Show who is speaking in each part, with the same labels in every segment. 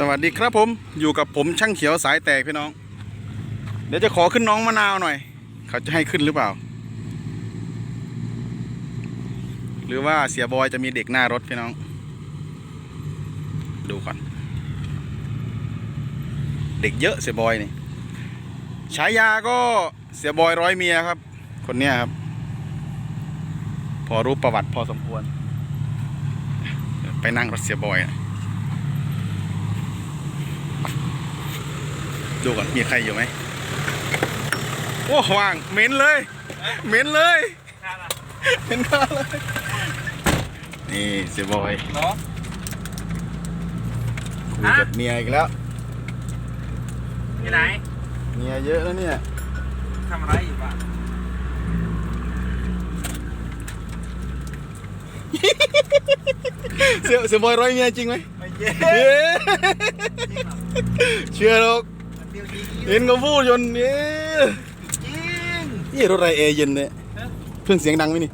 Speaker 1: สวัสดีครับผมอยู่กับผมช่างเขียวสายแตกพี่น้อง เดี๋ยวจะขอขึ้นน้องมะนาวหน่อย เขาจะให้ขึ้นหรือเปล่า หรือว่าเสียบอยจะมีเด็กหน้ารถพี่น้อง ดูก่อน เด็กเยอะเสียบอยนี่ฉายาก็เสียบอยร้อยเมียครับ คนเนี้ยครับ พอรู้ประวัติพอสมควร ไปนั่งรถเสียบอยอะ ดูก่อนมีใครอยู่ไหมโอ้ว่างเหม็นเลยเหม็นเลยเหม็นข้าเลยนี่เสียบอย
Speaker 2: เหรอ
Speaker 1: คุยกับเมียอีกแล้ว
Speaker 2: อยู่ไหน
Speaker 1: เมียเยอะแล้วเนี่ย
Speaker 2: ทำอะไรอยู่บ้าง
Speaker 1: เสียเสียบอยร้อยเมียจริงไหม
Speaker 2: ไม่เย็น
Speaker 1: เย้เชื่อหรอก
Speaker 2: เดียวจริง
Speaker 1: เห็นเขาพูดจนเนี่ย
Speaker 2: จริง
Speaker 1: นี่รถไรแอร์เย็นเนี่ยเครื่องเสียงดังไหมนี่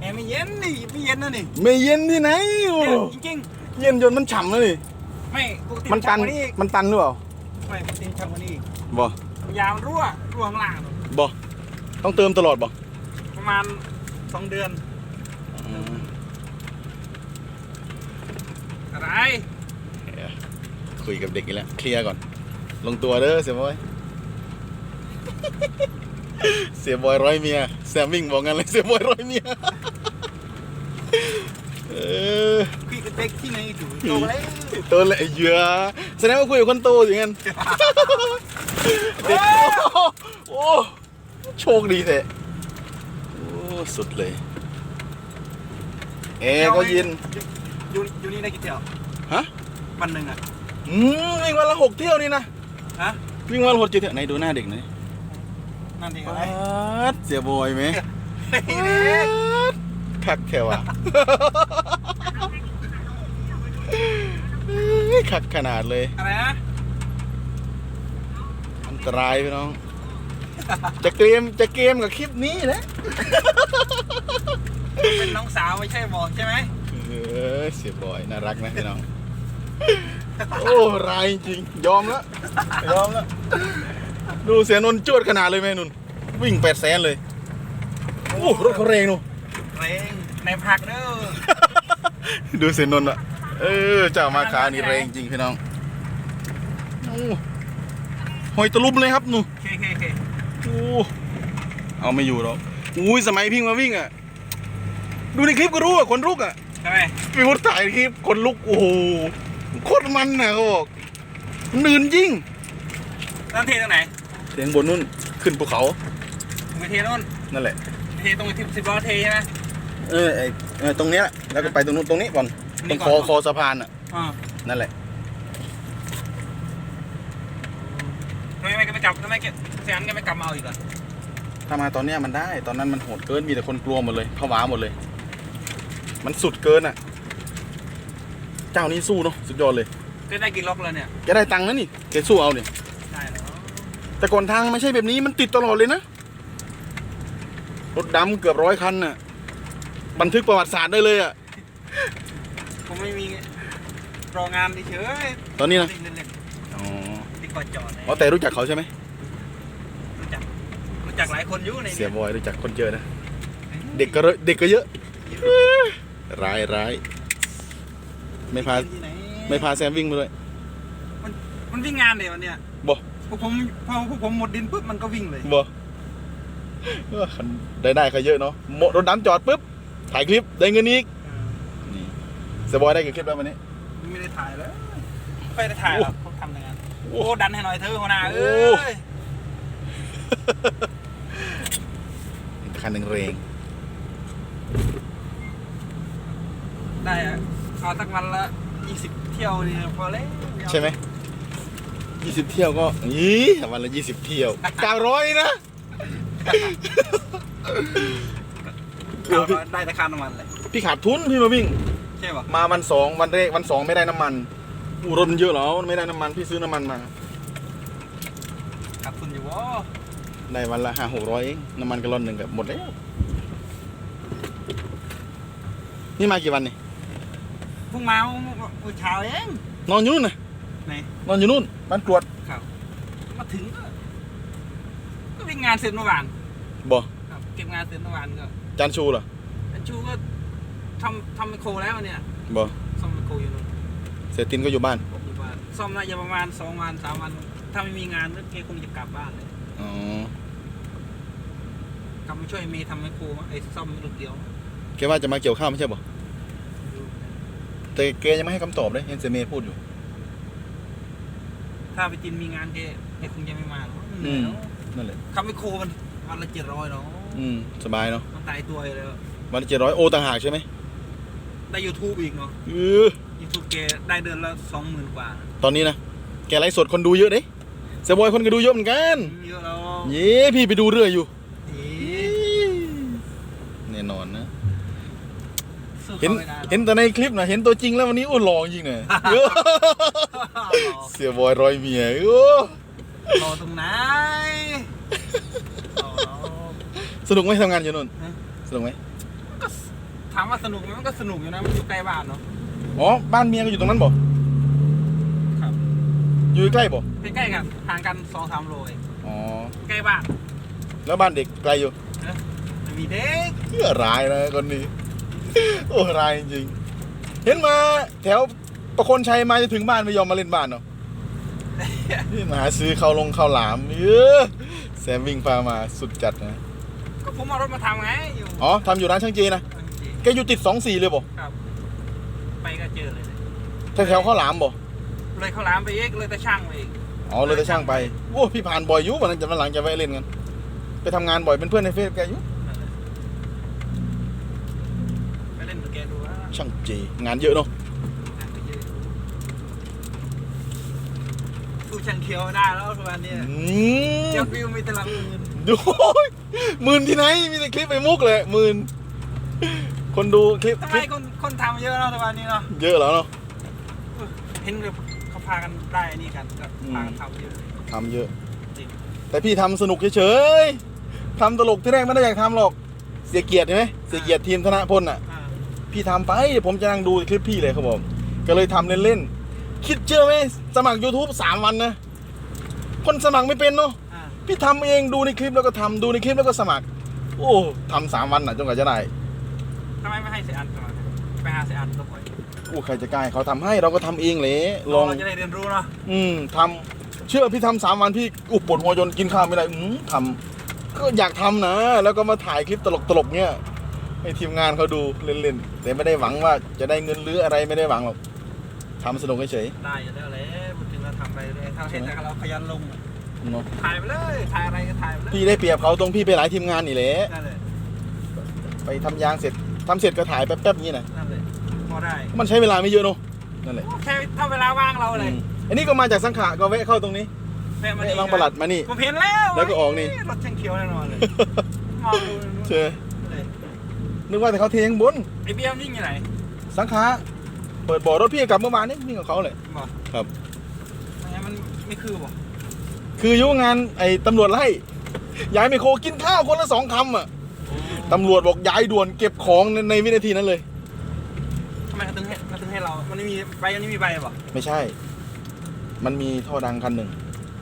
Speaker 2: แอร์ไม่เย็นนี่ไม่เย็นนะนี่
Speaker 1: ไม่เย็นที่ไหนโอ้
Speaker 2: จริงจริง
Speaker 1: เย็นจนมันฉ่ำแล้วนี่
Speaker 2: ๆไม่ปกติ
Speaker 1: มันตัน
Speaker 2: ช่างกว่านี้อีก
Speaker 1: มันตันหรือเปล่า
Speaker 2: ไม่ปกติช่างกว่านี้อีก
Speaker 1: บ่
Speaker 2: ยางรั่วรั่วข้างล่าง
Speaker 1: บ่ต้องเติมตลอดบ่
Speaker 2: ประมาณสองเดือนอะไร
Speaker 1: คุยกับเด็กอีกแล้วเคลียร์ก่อน ลงตัวเด้อเสียบอย เสียบอยร้อยเมียแซมวิ่งบอกงั้นเลยเสียบอยร้อยเมียเออ
Speaker 2: พี่กับเด็กที่ไหนอยู่โตแล้ว
Speaker 1: ตัวเละเหยื่อแสดงว่าคุยกับคนโตอย่างงั้นเด็กโอ้โอ้โชคดีแท้โอ้สุดเลยแอร์ก็เย็น
Speaker 2: อยู่อยู่นี่ได้กี่เที่ยว
Speaker 1: ฮะ
Speaker 2: วันหนึ่งอะ
Speaker 1: อืมวิ่งวันละหกเที่ยวนี่นะ
Speaker 2: ฮะ
Speaker 1: วิ่งวันละหกเที่ยวไหนดูหน้าเด็กหน่อย
Speaker 2: นั่นเอง
Speaker 1: ป
Speaker 2: อะไรา
Speaker 1: ดเสียบอยไหม
Speaker 2: เด็ก
Speaker 1: คักแค่วะคักขนาดเลย
Speaker 2: อะไรนะ
Speaker 1: อันตรายพี่น้อง จะเกมจะเกมกับคลิปนี้แหละ
Speaker 2: เป็นน้องสาวไม่ใช่บอกใช่ไหม
Speaker 1: เออเสียบอยน่ารักนะพี่น้อง โอ้รายจริง ยอมแล้ว ยอมแล้ว ดูเสียนนท์จวดขนาดเลยแม่นุ่น วิ่งแปดแสนเลย โอ้รถเขาแรงนู่น
Speaker 2: เรงในผักเด้อ
Speaker 1: ดูเสียนนท์อะ เออเจ้ามาขานี่แรงจริงพี่น้องโอ้หอยตะลุมเลยครับหนู
Speaker 2: เคเคเค
Speaker 1: โอ้เอาไม่อยู่หรอกอุ้ยสมัยพิงมาวิ่งอะ ดูในคลิปก็รู้อะคนลุกอะ
Speaker 2: ใช่ไหม
Speaker 1: พี่วุฒิถ่ายคลิปคนลุกโอ้โห โคตรมันนะเขาบอกมันนื่นยิ่ง
Speaker 2: นั่นเทตรงไหน
Speaker 1: เสียงบนนู่นขึ้นภูเขา
Speaker 2: ไปเทนู่น
Speaker 1: นั่นแหละ
Speaker 2: เทตรงที่สิบล้อเทใช่ไหม
Speaker 1: เออไอเออตรงเนี้ยแล้วก็ไปตรงนู้นตรงนี้ก่อนต
Speaker 2: นี่
Speaker 1: รง
Speaker 2: ก่
Speaker 1: ค
Speaker 2: อน
Speaker 1: อคอสะพานอะ
Speaker 2: อ่า
Speaker 1: นั่นแหละ
Speaker 2: ทำไมไม่ไม่กลับทำไมแกเสียงแกไม่กลับมาเอาอีกอะ
Speaker 1: ถ้ามาตอนเนี้ยมันได้ ตอนนั้นมันโหดเกินมีแต่คนกลัวหมดเลยผวาหมดเลย มันสุดเกินอะ เจ้านี้สู้เนาะสุดยอดเลย
Speaker 2: แกได้กี่ล็อกแล้วเนี่ย
Speaker 1: แกได้ตังค์นะนี่แกสู้เอาเนี่ย
Speaker 2: ได้แล้ว
Speaker 1: แต่ก่อนทางไม่ใช่แบบนี้มันติดตลอดเลยนะรถดำเกือบร้อยคันน่ะบันทึกประวัติศาสตร์ได้เลยอะ
Speaker 2: ผมไม่มีรองานเฉย
Speaker 1: ตอนนี้นะ
Speaker 2: เล่นเล่น
Speaker 1: อ๋อ
Speaker 2: ๆที่กอดจอดเลย
Speaker 1: อ๋อแต่รู้จักเขาใช่ไหม
Speaker 2: รู้จักรู้จักหลายคนอยู่ใน
Speaker 1: เสีย
Speaker 2: นี้
Speaker 1: บอยรู้จักคนเยอะนะเด็กก็เยอะเด็กก็เยอะร้ายร้าย ไม่พา
Speaker 2: ที่ไหน
Speaker 1: ไม่พาแซมวิ่งมาเลย
Speaker 2: มันวิ่งงานเดี๋ยววันเนี้ย
Speaker 1: บ่
Speaker 2: พวกผมพอพวกผมหมดดินปุ๊บมันก็วิ่งเลย
Speaker 1: บ่เออคันได้ได้เขาเยอะเนาะหมดรถดำจอดปุ๊บถ่ายคลิปได้เงินอีกนี่เสียบอยได้กี่คลิปแล้ววันนี้
Speaker 2: ไม่ได้ถ่ายเลยไม่ได้ถ่ายหรอกผมทำงาน
Speaker 1: โอ้
Speaker 2: โอ้ดันให้หน่อยเธอะหัวหน้า
Speaker 1: โอ้
Speaker 2: เอ้ ย
Speaker 1: คันหนึ่งเรง
Speaker 2: ได้อะ เอาสักวันละยี่สิบเที่ยวนี่พอแล้ว
Speaker 1: ใช่ไหมยี่สิบเที่ยวก็ยี่วันละยี่สิบเที่ยวเก้าร้อยนะ
Speaker 2: เอาได้แต่ค่าน้ำมันเลย
Speaker 1: พี่ขาดทุนพี่มาวิ่ง
Speaker 2: ใช่ป่ะ
Speaker 1: มาวันสองวันแรกวันสองไม่ได้น้ำมันอูรถมันเยอะเหรอมันไม่ได้น้ำมันพี่ซื้อน้ำมันมา
Speaker 2: ขาดทุนอยู่วะ
Speaker 1: ได้วันละห้าหกร้อยเองน้ำมันกะลอนหนึ่งกับหมดแล้วนี่มากี่วันนี่
Speaker 2: เพิ่งมาเมื่อเช้าเอง
Speaker 1: อนอนอยู่นู่นนะ
Speaker 2: ไหน
Speaker 1: นอนอยู่นู่นบ้านกรวด
Speaker 2: ครับ มาถึงก็ก็วิ่งงานเสร็จเมื่อวาน
Speaker 1: บ่
Speaker 2: ครับเก็บงานเสร็จเมื่อวานก็
Speaker 1: จานชูเหรอ
Speaker 2: แต่ชูก็ทำทำไมโครแล้วเนี่ย
Speaker 1: บ่
Speaker 2: ซ่อมไมโครอยู่นู่น
Speaker 1: เสียตินก็อยู่บ้าน
Speaker 2: ผมอยู่บ้านซ่อมน่าจะประมาณสองวันสามวัน ถ้าไม่มีงานก็แกคงจะกลับบ้านเลย
Speaker 1: อ๋อก
Speaker 2: ลับมาช่วยเมย์ทำไมโครมั้งไอ้ซ่อมรถเดียว
Speaker 1: แกว่าจะมาเกี่ยวข้าวไม่ใช่บ่ แต่แกยังไม่ให้คำตอบเลยเห็นเซเมย์พูดอยู่
Speaker 2: ถ้าไปจินมีงานแกแกคงจะไม่มาหรอกเห
Speaker 1: อื
Speaker 2: นื่อย
Speaker 1: ม
Speaker 2: เนาะ
Speaker 1: นั่นแหละ
Speaker 2: ทำไมโครมันวันละเจ็ดร้อยเนาะ
Speaker 1: อืม สบายเนาะ
Speaker 2: มันตายตัวอยู่แล้ว
Speaker 1: วันละเจ็ดร้อยโอต่างหากใช่ไหม
Speaker 2: ได้ยูทูบอีกเนาะ
Speaker 1: เออ
Speaker 2: ยูทูบแกได้เดือนละสองหมื่นกว่า
Speaker 1: ตอนนี้นะ แกไลฟ์สดคนดูเยอะเด้เซบอยคนก็ดูเยอะเหมือนกัน
Speaker 2: เยอะแล้ว
Speaker 1: เย้พี่ไปดูเรื่อยอยู่
Speaker 2: เอ๊ะ
Speaker 1: แน่นอนนะ
Speaker 2: สู้
Speaker 1: เห็น
Speaker 2: เขาไม่ได้หรอก
Speaker 1: เห็นแต่ในคลิปนะเห็นตัวจริงแล้ววันนี้โอ้หล่อจริงเนี่ยเยอะเสียบอยร้อยเมียโอ้
Speaker 2: รอตรงไหนรอรอ
Speaker 1: สนุกไหมทำงานอยู่นนท์
Speaker 2: ฮะ
Speaker 1: สนุกไหม
Speaker 2: มันก็ถามว่าสนุกไหมมันก็สนุกอยู่นะมันอยู่ใกล้บ้านเนาะ
Speaker 1: อ๋อบ้านเมียก็อยู่ตรงนั้นบ่
Speaker 2: ครับ
Speaker 1: อยู่ใกล้บ่
Speaker 2: ใกล้ๆกันห่างกันสองสามโลเอง
Speaker 1: อ๋อ
Speaker 2: ใกล้บ้าน
Speaker 1: แล้วบ้านเด็กไกลอยู่
Speaker 2: ไม่มีเด็ก
Speaker 1: เพื่อร้ายนะคนนี้ โอ้ร้ายจริงๆเห็นมาแถวประคนชัยมาจะถึงบ้านไม่ยอมมาเล่นบ้านเนาะนี่มาหาซื้อข้าวลงข้าวหลามเออแซมวิ่งพามาสุดจัดนะ
Speaker 2: ก็ผมเอารถมาทำไงอยู่
Speaker 1: อ๋อทำอยู่ร้านช่างเจนะแกอยู่ติดสองสี่เลยบ่
Speaker 2: ครับ ไปก็เจอเลย
Speaker 1: แถวแถวข้าวหลามบ่
Speaker 2: เลยเขาวหลามไปเอกเลยแต่ช่างไปอีก
Speaker 1: อ๋อเลยแต่ช่างไปโอ้พี่ผ่านบ่อยอยุวันนั้นจะวันหลังจะไปเล่นกันไปทำงานบ่อยเป็นเพื่อนในเฟซแกอยู่
Speaker 2: ไปเล่นกับแกดูว่า
Speaker 1: ช่างเจงานเยอะเนาะ
Speaker 2: งานไปเยอะสู้ช่างเขียวไม่ได้แล้วประมาณนี้
Speaker 1: อื
Speaker 2: เจ้า
Speaker 1: ม
Speaker 2: ฟิวมีแต่ละหมื่น
Speaker 1: ดูหมื่นที่ไหน มีแต่คลิปไปมุกเลยหมื่นคนดูคลิป
Speaker 2: ทำ
Speaker 1: ค
Speaker 2: ไม
Speaker 1: ลิป
Speaker 2: คนคนทำเยอะเนาะประมาณนี้เนาะ
Speaker 1: เยอะแล้วเนาะ
Speaker 2: เห็นแบบเขาพากันได้อันนี่กันก็
Speaker 1: อืม
Speaker 2: พากันทำเยอะเลย
Speaker 1: ทำเยอะ
Speaker 2: จริง
Speaker 1: แต่พี่ทำสนุกเฉยๆทำตลกที่แรกไม่ได้อยากทำหรอก เสียเกียรติใช่ไหมเสียเกียรติทีมธนพลอะ
Speaker 2: อ่า
Speaker 1: พี่ทำไปเดี๋ยวผมจะนั่งดูคลิปพี่เลยครับผม ก็เลยทำเล่นๆ คิดเชื่อไหมสมัคร YouTube สามวันนะ คนสมัครไม่เป็นเนาะ
Speaker 2: อ่า
Speaker 1: พี่ทำเองดูในคลิปแล้วก็ทำดูในคลิปแล้วก็สมัคร โอ้ทำสามวันน่ะจนกว่าจะได้
Speaker 2: ทำไมไม่ให้เสียอันก่อนไปหาเสียอันก็ปล่อย
Speaker 1: โอ้ใครจะกล้าให้เขาทำให้เราก็ทำเองเลยลอง
Speaker 2: เราจะได้เรียนรู้เนาะ
Speaker 1: อืมทำเชื่อพี่ทำสามวันพี่อุบปวดหัวจนกินข้าวไม่ได้อืมทำก็อยากทำนะ แล้วก็มาถ่ายคลิปตลกๆเนี่ย ให้ทีมงานเขาดูเล่นๆแต่ไม่ได้หวังว่าจะได้เงินหรืออะไรไม่ได้หวังหรอกทำสนุกเฉย
Speaker 2: ได้อยู่แล้วแหละพูดถึงเราทำไปเลยถ้าเห็นแต่เราขยันลง
Speaker 1: ๆเนาะ
Speaker 2: ถ่ายไปเลยถ่ายอะไรก็ถ่ายไปเลย
Speaker 1: พี่ได้เปรียบเขาตรงพี่ไปหลายทีมงานนี่แหละ
Speaker 2: นั่นเลย
Speaker 1: ไปทำยางเสร็จทำเสร็จก็ถ่ายแป๊บๆนี้นะ
Speaker 2: นั่นเลยพอได้
Speaker 1: มันใช้เวลาไม่เยอะเนาะนั่นแหละ
Speaker 2: แค่ถ้าเวลาว่างเราเลย
Speaker 1: อืมอันนี้ก็มาจากสังขะก็แวะเข้าตรงนี้
Speaker 2: แม่มา
Speaker 1: แวะ
Speaker 2: นี่
Speaker 1: บางประหลัดมานี่
Speaker 2: ผมเห็นแล้ว
Speaker 1: แล้วก็ออกนี่
Speaker 2: รถช่างเขียวแน่นอนเลยมองดู
Speaker 1: เชื่อ
Speaker 2: เลย
Speaker 1: นึกว่าแต่เขาเทยังบน
Speaker 2: ไอเบี้ยมวิ่งอยู่ไหน
Speaker 1: สังขะเปิดบ่อรถพี่กลับเมื่อวานนี้วิ่งกับเขาเลย
Speaker 2: บอก
Speaker 1: ครับ
Speaker 2: อันนี้มันไม่คือบอก
Speaker 1: คืออยุ่งงานไอ้ตำรวจไล่ย้ายไมโครกินข้าวคนละสองคำอะตำรวจบอกย้ายด่วนเก็บของในในวินาทีนั้นเลย
Speaker 2: ทำไมเขาถึงให้เขาถึงให้เรา มันไม่มีใบอันนี้มีใบบอก
Speaker 1: ไม่ใช่ มันมีท่อดังคันหนึ่ง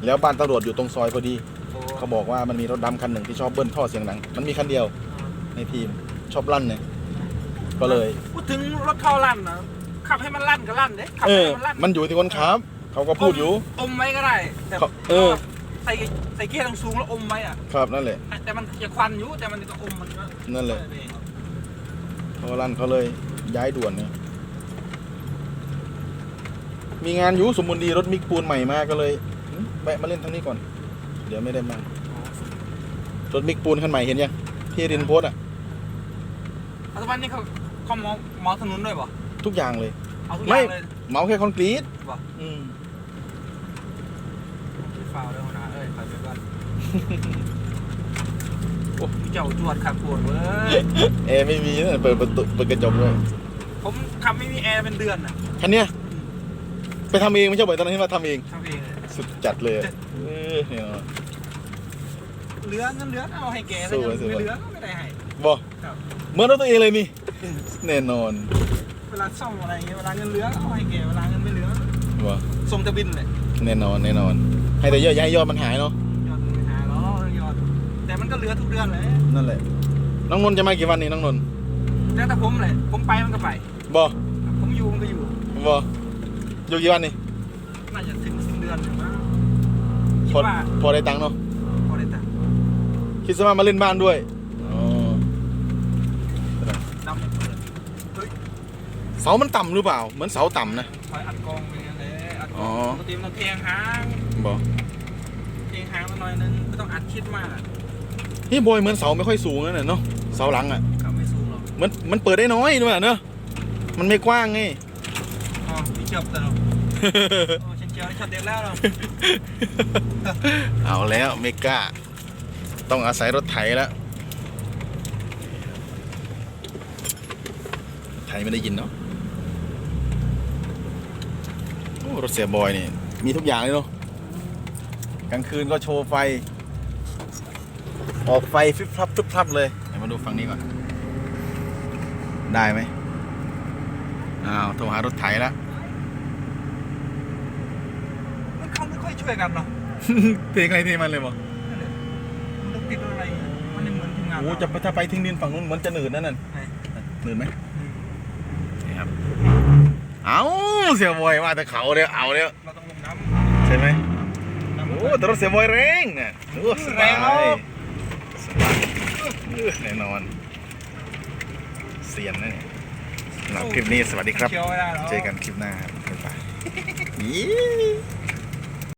Speaker 1: แล้วบ้านตำรวจอยู่ตรงซอยพอดี
Speaker 2: โอ้
Speaker 1: เขาบอกว่ามันมีรถดำคันหนึ่งที่ชอบเบิ้ลท่อเสียงดัง มันมีคันเดียวในทีม ชอบลั่นเนี่ยก็เลย
Speaker 2: พูดถึงรถเข้าลั่นนะขับให้มันลั่นก็ลั่นเด้ขับ
Speaker 1: เอ
Speaker 2: ให้
Speaker 1: อ
Speaker 2: มันลั่น
Speaker 1: มันอยู่ที่คนขับเขาก็พูดอยู่
Speaker 2: อมไว้ก็ได้แต่
Speaker 1: เขาเออ
Speaker 2: ใส่ใส่เกียร์ตรงสูงแล้วอมไว้อะ
Speaker 1: ครับนั่นแหละ
Speaker 2: แต่มันจะควันอยู่แต่มันก็อมมันก็
Speaker 1: นั่นแหละ
Speaker 2: เออ
Speaker 1: เขาลั่นเขาเลยย้ายด่วนเนี่ยมีงานอยู่สมบูรณ์ดีรถมิกปูนใหม่มาก็เลยหึแวะมาเล่นทางนี้ก่อน เดี๋ยวไม่ได้มารถมิกปูนคันใหม่เห็นยังที่รินโพสต์อะ
Speaker 2: ปัจจุบันนี้เขาเขามองมองถนนด้วยป่ะ
Speaker 1: ทุกอย่างเลย
Speaker 2: เอาทุกอ
Speaker 1: ไม่
Speaker 2: ย่างเลย
Speaker 1: เหมาแค่คอนกรีต
Speaker 2: ป่ะ
Speaker 1: อืม
Speaker 2: ฟาวเลยหัวหนะเอ้ยขอไปก่อนโอ้เจ้าจวดขับปวดเว้ย
Speaker 1: แอร์ไม่มีนะเปิดประตูเปิดกระจกเลย
Speaker 2: ผมขับไม่มีแอร์เป็นเดือนอะ
Speaker 1: คันเนี้ยไปทำเองไม่ใช่บ่อยตอนนั้นที่มาทำเอง
Speaker 2: ทำเองเลย
Speaker 1: สุดจัดเลยอะเออเนี่ยเนาะ
Speaker 2: เหลือเงินเหลือเอาให้แก
Speaker 1: สู้
Speaker 2: ถ้า
Speaker 1: ไว้สู้
Speaker 2: ไม่
Speaker 1: ไว้
Speaker 2: เหลือก็ไม่ได้ให้
Speaker 1: บอก
Speaker 2: ครับ
Speaker 1: เหมื่อนรถตัวเองเลยนี่แน่นอน
Speaker 2: เวลาซ่อมอะไรอย่างเงี้ยเวลาเงินเหลือก็เอาให้แกเวลาเงินไม่เหลือ
Speaker 1: อ
Speaker 2: ทรงจะบินเลย
Speaker 1: แน่นอนแน่นอน ให้แต่เยอะอย่าให้ยอดมันหายเนาะ
Speaker 2: ยอดมันไม่หาหรอกยอด แต่มันก็เหลือทุกเดือนเลย
Speaker 1: นั่นแหละน้องนนท์จะมากี่วันนี่น้องนนท์
Speaker 2: แล้วแต่ผมเลยผมไปมันก็ไป
Speaker 1: บอ
Speaker 2: ผมอยู่มันก็อยู่
Speaker 1: บออยู่กี่วันนี่
Speaker 2: น่าจะถึงสิ้นเดือนอยู่มั้งคิ
Speaker 1: พอ
Speaker 2: ดว่า
Speaker 1: พอได้ตังค์เนาะ
Speaker 2: พอได้ตังค์
Speaker 1: คิดซะว่ามาเล่นบ้านด้วยอ๋อ
Speaker 2: ดำเปิดเฮ้ย
Speaker 1: เสามันต่ำหรือเปล่า เหมือนเสาต่ำนะ
Speaker 2: ถอยอัดกองไปอย่างเลยอัดก
Speaker 1: อ๋
Speaker 2: อ
Speaker 1: อ
Speaker 2: งปกติมันต้องเทียงหาง
Speaker 1: บอ
Speaker 2: เทียงหางมาหน่อยนึงไม่ต้องอัดคิดมาก
Speaker 1: นี่บอยเหมือนเสาไม่ค่อยสูงนั่นน่ะเนาะ เสาหลังอะ
Speaker 2: ก็ไม่สูงหรอก
Speaker 1: มันมันเปิดได้น้อยด้วยเนอะมันไม่กว้างไง
Speaker 2: อ๋อพี่เจียบแต่เราโอ้เชนเจียวนี่ช็อตเด็ดแล้วเรา
Speaker 1: เอาแล้วเมกาต้องอาศัยรถไถแล้ว ไถไม่ได้ยินเนาะโอ้ รถเสียบอยนี่ มีทุกอย่างเลยเนาะกลางคืนก็โชว์ไฟ ออกไฟฟิบฟับฟิบฟับเลยเดี๋ยวมาดูฝั่งนี้ก่อน ได้ไหมอ้าวโทรหารถไถแล้ว
Speaker 2: มันเขาไม่ค่อยช่วยกันเนาะ
Speaker 1: เพลงอะไรที่มันเลยบอก
Speaker 2: นั่นแหละมันต้องติดอะไรมันไม่เหมือนทีมงาน
Speaker 1: โอ้
Speaker 2: เรา
Speaker 1: จะถ้าไปทิ้งดินฝั่งนู้นเหมือนจะหนืดนั่นน่ะ
Speaker 2: ไหน
Speaker 1: หนืดไหมนี่ครับ เอาเสียบอยว่าแต่เขาเลยเอาเลย
Speaker 2: เราต้องลงน้ำ
Speaker 1: ใช่ไหม
Speaker 2: น้ำ
Speaker 1: โอ้แต่รถเสียบอยแรงอะโอ้สบา
Speaker 2: แรงเนอะ
Speaker 1: ยสบายเออแน่นอนเสียนนะเนี่ยสำหรับคลิปนี้สวัสดีครับ
Speaker 2: เคี้ยวไม่ได้หรอ
Speaker 1: เจอกันคลิปหน้าครับบ๊ายบายยี่